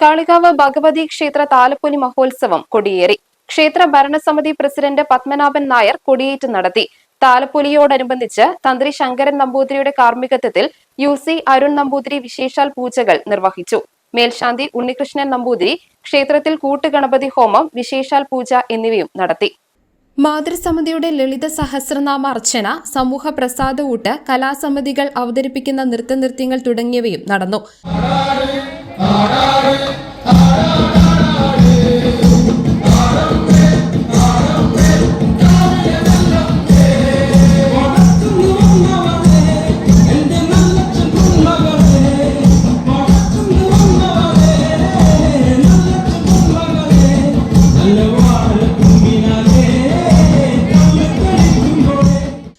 Kalikavu Bhagavathi ക്ഷേത്ര താലപ്പൊലി മഹോത്സവം കൊടിയേറി. ക്ഷേത്ര ഭരണസമിതി പ്രസിഡന്റ് പത്മനാഭൻ നായർ കൊടിയേറ്റ് നടത്തി. താലപ്പൊലിയോടനുബന്ധിച്ച് തന്ത്രി ശങ്കരൻ നമ്പൂതിരിയുടെ കാർമ്മികത്വത്തിൽ യു സി അരുൺ നമ്പൂതിരി വിശേഷാൽ പൂജകൾ നിർവഹിച്ചു. മേൽശാന്തി ഉണ്ണികൃഷ്ണൻ നമ്പൂതിരി ക്ഷേത്രത്തിൽ കൂട്ടുഗണപതി ഹോമം വിശേഷാൽ പൂജ എന്നിവയും നടത്തി. മാതൃസമിതിയുടെ ലളിത സഹസ്രനാമ അർച്ചന സമൂഹ പ്രസാദ ഊട്ട് കലാസമിതികൾ അവതരിപ്പിക്കുന്ന നൃത്തനൃത്യങ്ങൾ തുടങ്ങിയവയും നടന്നു.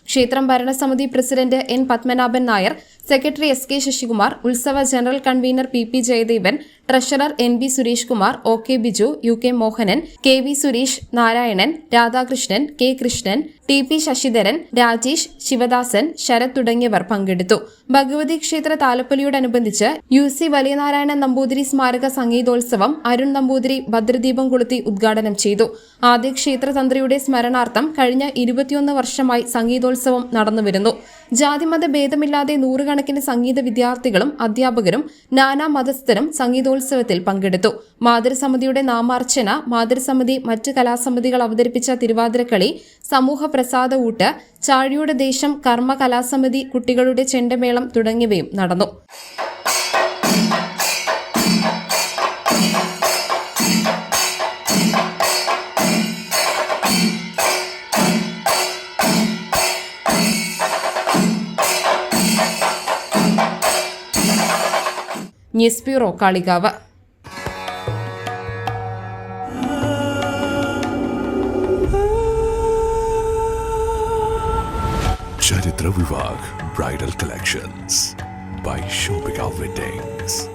ക്ഷേത്രം ഭരണസമിതി president N Padmanabhan Nair secretary S K Sasikumar ഉത്സവ general convener P P Jayadevan treasurer N B Suresh Kumar O K Biju U K Mohanan K V Suresh Narayanan Radhakrishnan K Krishnan T P Sasidharan Rajesh Sivadasan Sarath തുടങ്ങിയവർ പങ്കെടുത്തു. ഭഗവതി ക്ഷേത്ര താലപ്പൊലിയോടനുബന്ധിച്ച് U C Valiyanarayanan Namboothiri സ്മാരക സംഗീതോത്സവം അരുൺ നമ്പൂതിരി ഭദ്രദീപം കൊളുത്തി ഉദ്ഘാടനം ചെയ്തു. ആദ്യ ക്ഷേത്രതന്ത്രിയുടെ സ്മരണാർത്ഥം കഴിഞ്ഞ ഇരുപത്തിയൊന്ന് വർഷമായി സംഗീതോത്സവം നടന്നുവരുന്നു. ജാതിമത ഭേദമില്ലാതെ നൂറുകണക്കിന് സംഗീത വിദ്യാർത്ഥികളും അധ്യാപകരും നാനാ മതസ്ഥരും സംഗീതോത്സവത്തിൽ പങ്കെടുത്തു. മാതൃസമിതിയുടെ നാമാർച്ചന മാതൃസമിതി മറ്റ് കലാസമിതികൾ അവതരിപ്പിച്ച തിരുവാതിരക്കളി സമൂഹ പ്രസാദ ഊട്ട് ചാഴിയുടെ ദേശം കർമ്മ കലാസമിതി കുട്ടികളുടെ ചെണ്ടമേളം തുടങ്ങിയവയും നടന്നു. News bureau Kalikavu Charitra Vivag Bridal Collections by Shobika Weddings.